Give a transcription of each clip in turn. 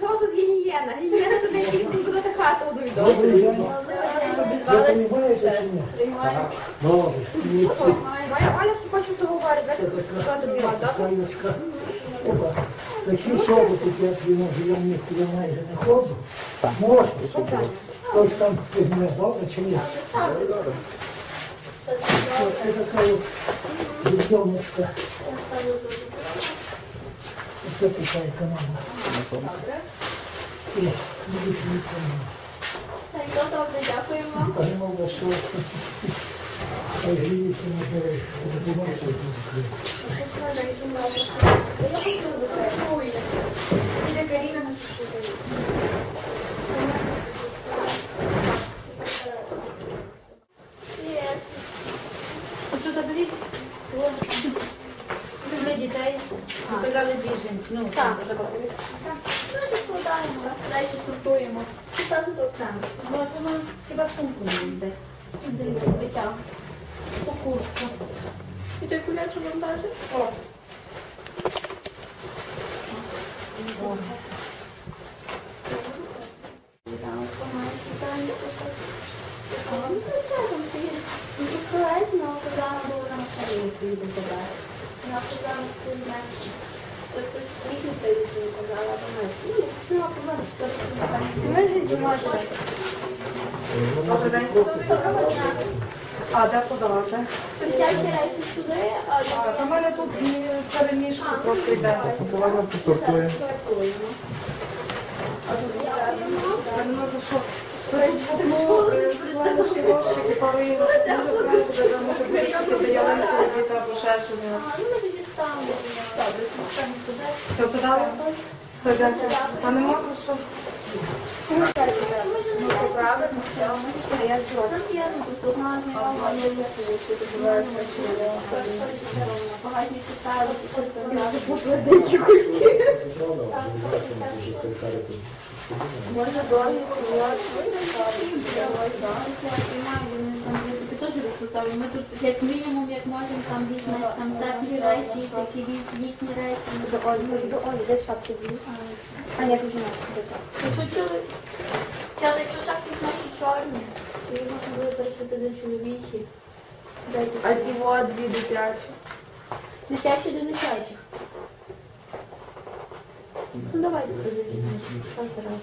Чого тут гігієна? Гігієна тут не тільки будете хату одну Добрий день. Ви Обізвались. чи ні? Приймаю. Добре. Ні, це Валя, Валя, що хочу того говорити. це Що тобі. Опа. Такі шоботи, як я можу, я в них я майже не ходжу. Можна. Хтось там візьме, добре чи ні? Це така от відьомочка. Це така будуть нікому. Так, добре, дякуємо. Перемога, що гріється на дереві. Допомагайте. Що Показали біженці. Ну, Так. Ми ще складаємо, далі сортуємо. Це так тут окремо. Ну, а воно хіба сумку не йде. Дитя. По курсу. І той кулячок вам даже? О. Ти можеш знімати? Добрий день. А, де подавати? Пустячі речі сюди, а А, У мене тут змі- перемішку трохи йде. Давай посортуємо. Мене за що? Сказали, що гроші пару євро, може де може приїхати ялинку діти або ще щось. Все подали? Все, дякую. А нема за що? Може теж. Ми тут як мінімум, як можемо, там там теплі речі, такі більш літні речі. До Олі, до Олі, де шапки були? А як вже Якщо чули, чали, якщо шапки ж наші чорні, то їх можна буде перешити до чоловічі. А ці вот дві дитячі. Дитячі до дитячих. Ну давайте подивимося. Постараюсь.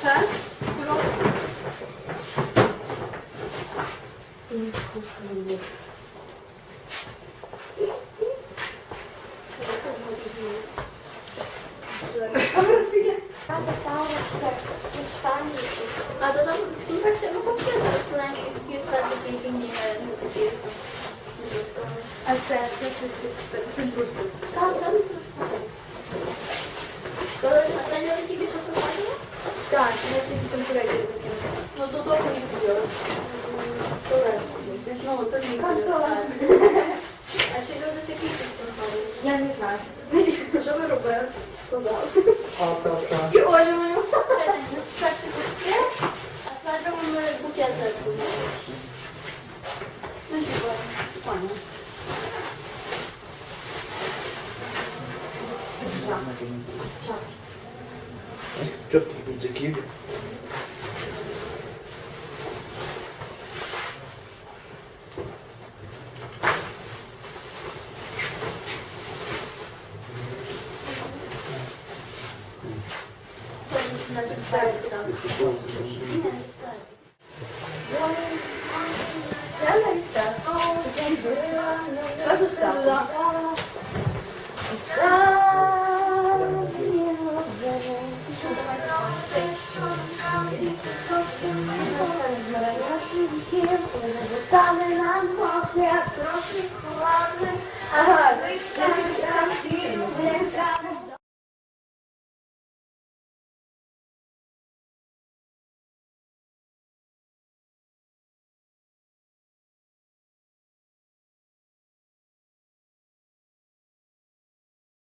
Все? А то там перше, ну пакет розкладаємо такі стати такі не такі. А це це це це це ж просто. Так, це Коли а ще не тільки що проходили? Так, я тільки сам колеги Ну до того не було. Коли? Ну, то не було. А ще люди такі якісь проходили? Я не знаю. Що ви робили? Складали. А, так, так. piază cu Що тут так? Ага,